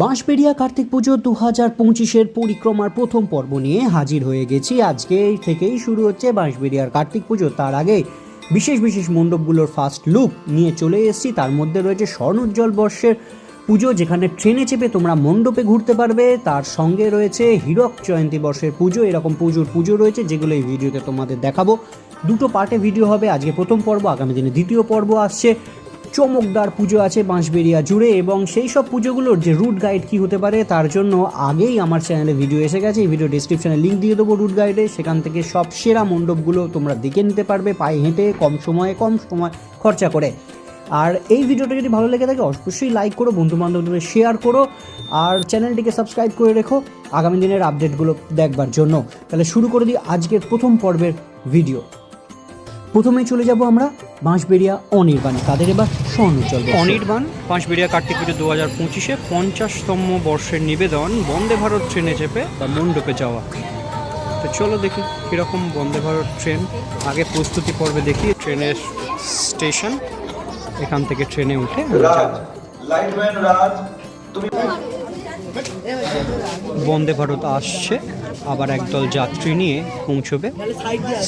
বাঁশবেড়িয়া কার্তিক পুজো দু হাজার পঁচিশের পরিক্রমার প্রথম পর্ব নিয়ে হাজির হয়ে গেছি। আজকে থেকেই শুরু হচ্ছে বাঁশবেড়িয়ার কার্তিক পুজো। তার আগে বিশেষ বিশেষ মণ্ডপগুলোর ফার্স্ট লুক নিয়ে চলে এসেছি। তার মধ্যে রয়েছে স্বর্ণোজ্জ্বল বর্ষের পুজো, যেখানে ট্রেনে চেপে তোমরা মণ্ডপে ঘুরতে পারবে। তার সঙ্গে রয়েছে হীরক জয়ন্তী বর্ষের পুজো। এরকম পুজোর পুজো রয়েছে, যেগুলো এই ভিডিওতে তোমাদের দেখাবো। দুটো পার্টে ভিডিও হবে। আজকে প্রথম পর্ব, আগামী দিনে দ্বিতীয় পর্ব আসছে। চমকদার পুজো আছে বাঁশবেড়িয়া জুড়ে এবং সেই সব পুজোগুলোর যে রুট গাইড কি হতে পারে তার জন্য আগেই আমার চ্যানেলে ভিডিও এসে গেছে। এই ভিডিও ডিসক্রিপশনে লিঙ্ক দিয়ে দেবো রুট গাইডে সেখান থেকে সব সেরা মণ্ডপগুলো তোমরা দেখে নিতে পারবে পায়ে হেঁটে, কম সময়ে, কম সময় খরচা করে। আর এই ভিডিওটা যদি ভালো লেগে থাকে, অবশ্যই লাইক করো বন্ধু বান্ধবদের শেয়ার করো, আর চ্যানেলটিকে সাবস্ক্রাইব করে রেখো আগামী দিনের আপডেটগুলো দেখবার জন্য। তাহলে শুরু করে দিই আজকের প্রথম পর্বের ভিডিও প্রথমেই চলে যাব আমরা বাঁশবেড়িয়া অনির্বাণে। তাদের এবার স্বর্ণোজ্জ্বল বর্ষ। অনির্বাণ বাঁশবেড়িয়া কার্তিক পুজো দু হাজার পঁচিশে পঞ্চাশতম বর্ষের নিবেদন বন্দে ভারত ট্রেনে চেপে বা মণ্ডপে যাওয়া। তো চলো দেখি কীরকম বন্দে ভারত ট্রেন আগে প্রস্তুতি পর্বে দেখি ট্রেনের স্টেশন এখান থেকে ট্রেনে উঠে বন্দে ভারত আসছে আবার একদল যাত্রী নিয়ে পৌঁছবে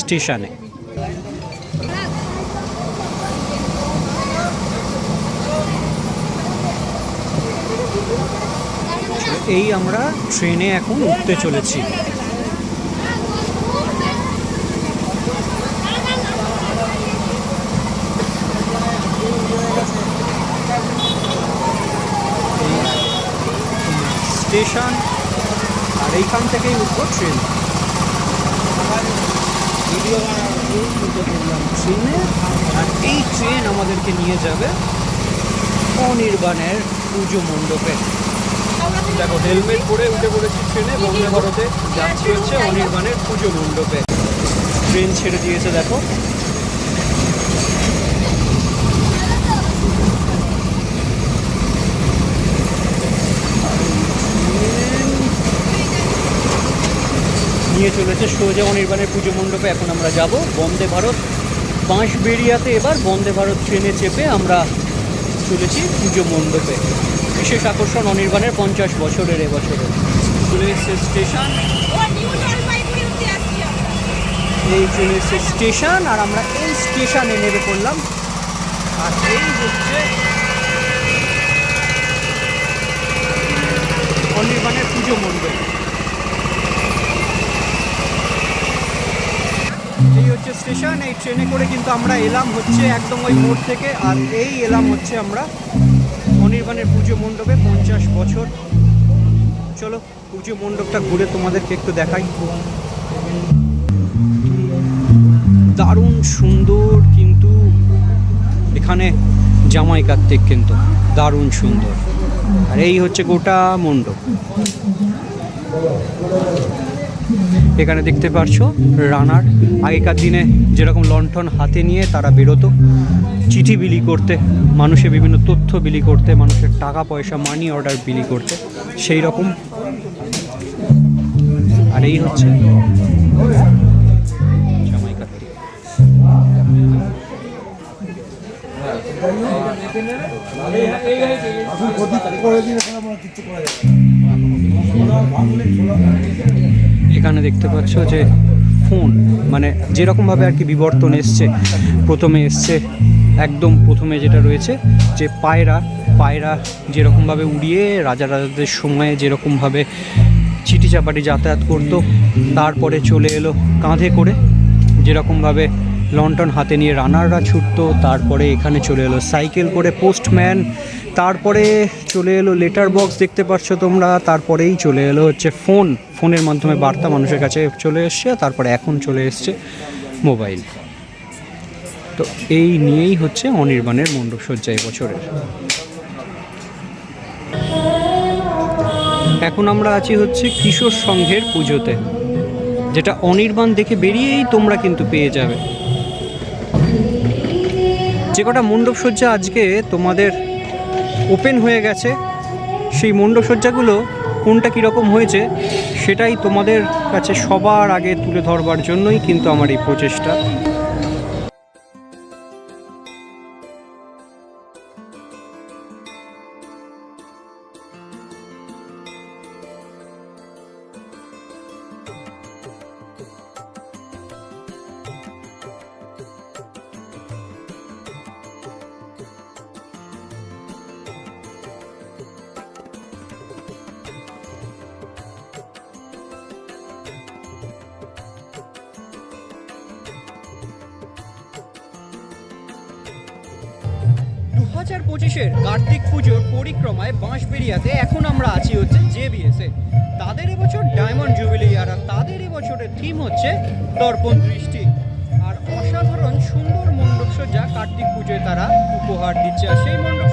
স্টেশনে। এই আমরা ট্রেনে এখন উঠতে চলেছি। স্টেশন, আর এইখান থেকেই উঠবো ট্রেন। ট্রেনে, আর এই ট্রেন আমাদেরকে নিয়ে যাবে অনির্বাণের পুজো মণ্ডপে। দেখো হেলমেট পরে উঠে পড়েছি ট্রেনে বন্দে ভারতে যাচ্ছি হচ্ছে অনির্বাণের পুজো মণ্ডপে। ট্রেন ছেড়ে দিয়েছে, দেখো। নিয়ে চলেছে সোজা অনির্বাণের পুজো মণ্ডপে। এখন আমরা যাব বন্দে ভারত। বাঁশবেড়িয়াতে এবার বন্দে ভারত ট্রেনে চেপে আমরা চলেছি পুজো মণ্ডপে। বিশেষ আকর্ষণ অনির্বাণের পঞ্চাশ বছরের এবছরে। চলে এসছে স্টেশন। এই চলে এসছে স্টেশন আর আমরা এই স্টেশনে নেমে পড়লাম। আর এই হচ্ছে অনির্বাণের পুজো মণ্ডপ। এই হচ্ছে স্টেশন এই ট্রেনে করে কিন্তু আমরা এলাম হচ্ছে একদম ওই মোড় থেকে আর এই এলাম হচ্ছে আমরা অনির্বাণের পুজো মণ্ডপে পঞ্চাশ বছর। চলো, পুজো মণ্ডপটা ঘুরে তোমাদেরকে একটু দেখাই। দারুণ সুন্দর কিন্তু এখানে জামাই কার্তিক কিন্তু, দারুণ সুন্দর। আর এই হচ্ছে গোটা মণ্ডপ। এখানে দেখতে পারছ, রানার। আগেকার দিনে যেরকম লণ্ঠন হাতে নিয়ে তারা বেরোতো, চিঠি বিলি করতে মানুষের বিভিন্ন তথ্য বিলি করতে, মানুষের টাকা, পয়সা মানি অর্ডার বিলি করতে সেই রকম আর এই হচ্ছে জামাই কার্তিক এখানে দেখতে পাচ্ছ যে ফোন মানে যেরকমভাবে আর কি বিবর্তন এসছে, প্রথমে এসছে একদম প্রথমে যেটা রয়েছে যে পায়রা পায়রা যেরকমভাবে উড়িয়ে রাজা রাজাদের সময়ে যেরকমভাবে চিঠি চাপাটি যাতায়াত করতো, তারপরে চলে এলো কাঁধে করে, যেরকমভাবে লন্ঠন হাতে নিয়ে রানাররা ছুটতো, তারপরে এখানে চলে এলো সাইকেল করে পোস্টম্যান তারপরে চলে এলো লেটার বক্স দেখতে পাচ্ছ তোমরা। তারপরেই চলে এলো হচ্ছে ফোন ফোনের মাধ্যমে বার্তা মানুষের কাছে চলে এসছে, তারপরে এখন চলে এসছে মোবাইল তো এই নিয়েই হচ্ছে অনির্বাণের মণ্ডপসজ্জা বছরের এখন আমরা আছি হচ্ছে কিশোর সংঘের পুজোতে, যেটা অনির্বাণ দেখে বেরিয়েই তোমরা কিন্তু পেয়ে যাবে। যে কটা মণ্ডপসজ্জা আজকে তোমাদের ওপেন হয়ে গেছে। সেই মণ্ডসজ্জাগুলো কোনটা কীরকম হয়েছে, সেটাই তোমাদের কাছে সবার আগে তুলে ধরবার জন্যই কিন্তু আমার এই প্রচেষ্টা। হাজার পঁচিশের কার্তিক পুজোর পরিক্রমায় বাঁশবেরিয়াতে এখন আমরা আছি হচ্ছে জেবিএসে তাদের এবছর ডায়মন্ড জুবিলি আর তাদের এবছরের থিম হচ্ছে দর্পণ দৃষ্টি। আর অসাধারণ সুন্দর মণ্ডপ সজ্জা কার্তিক পুজোয় তারা উপহার দিচ্ছে। আর সেই মণ্ডপ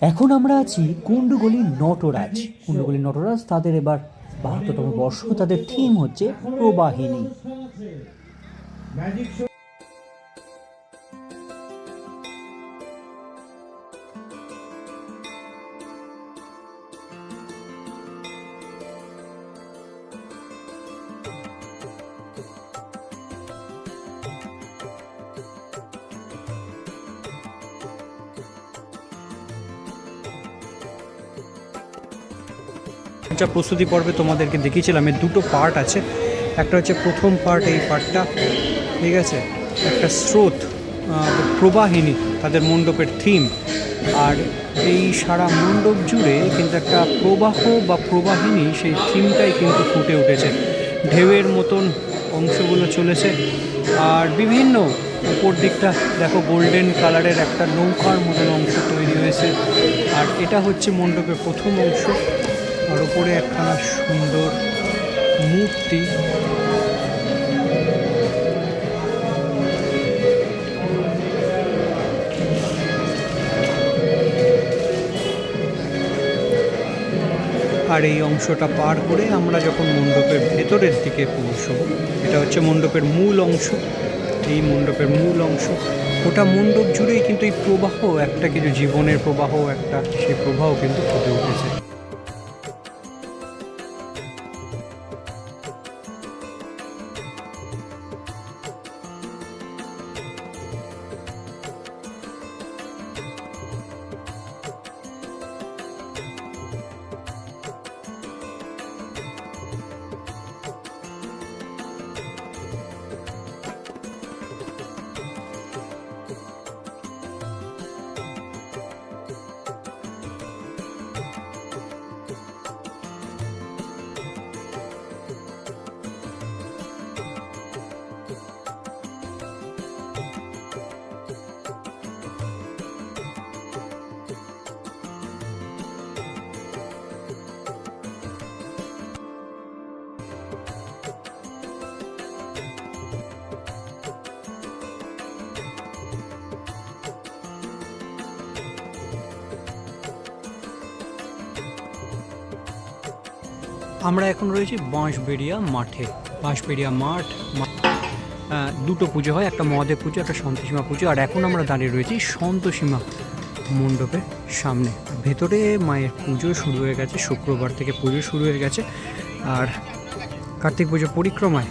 এখন আমরা আছি কুণ্ডুগলি নটরাজ। কুণ্ডুগলি নটরাজ তাদের এবার বাহাত্তরতম বর্ষ, তাদের থিম হচ্ছে প্রবাহিনী। যা প্রস্তুতি পর্বে তোমাদেরকে দেখিয়েছিলাম, এর দুটো পার্ট আছে। একটা হচ্ছে প্রথম পার্ট এই পার্টটা ঠিক আছে? একটা স্রোত প্রবাহিনী, তাদের মণ্ডপের থিম আর এই সারা মণ্ডপ জুড়ে কিন্তু একটা প্রবাহ বা প্রবাহিনী, সেই থিমটাই কিন্তু ফুটে উঠেছে। ঢেউয়ের মতন অংশগুলো চলেছে। আর বিভিন্ন উপর দিকটা, দেখো গোল্ডেন কালারের একটা নৌকার মতন অংশ তৈরি হয়েছে। আর এটা হচ্ছে মণ্ডপের প্রথম অংশ। আর উপরে একখানা সুন্দর মূর্তি। আর এই অংশটা পার করে আমরা যখন মণ্ডপের ভেতরের দিকে পৌঁছব, এটা হচ্ছে মণ্ডপের মূল অংশ। এই মণ্ডপের মূল অংশ ওটা মণ্ডপ জুড়েই কিন্তু এই প্রবাহ, একটা কিছু জীবনের প্রবাহ, একটা সেই প্রবাহ কিন্তু ফুটে উঠেছে। আমরা এখন রয়েছি বাঁশবেড়িয়া মাঠে। বাঁশবেড়িয়া মাঠ দুটো পুজো হয়, একটা মহাদেব পুজো, একটা সন্তোষীমা পুজো। আর এখন আমরা দাঁড়িয়ে রয়েছি সন্তোষীমা মণ্ডপের সামনে। ভেতরে মায়ের পুজো শুরু হয়ে গেছে, শুক্রবার থেকে পুজো শুরু হয়ে গেছে। আর কার্তিক পুজো পরিক্রমায়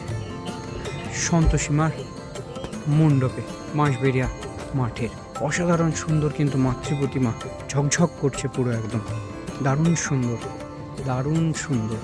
সন্তোষীমার মণ্ডপে বাঁশবেড়িয়া মাঠের অসাধারণ সুন্দর কিন্তু মাতৃ প্রতিমা ঝকঝক করছে পুরো একদম। দারুণ সুন্দর দারুণ সুন্দর।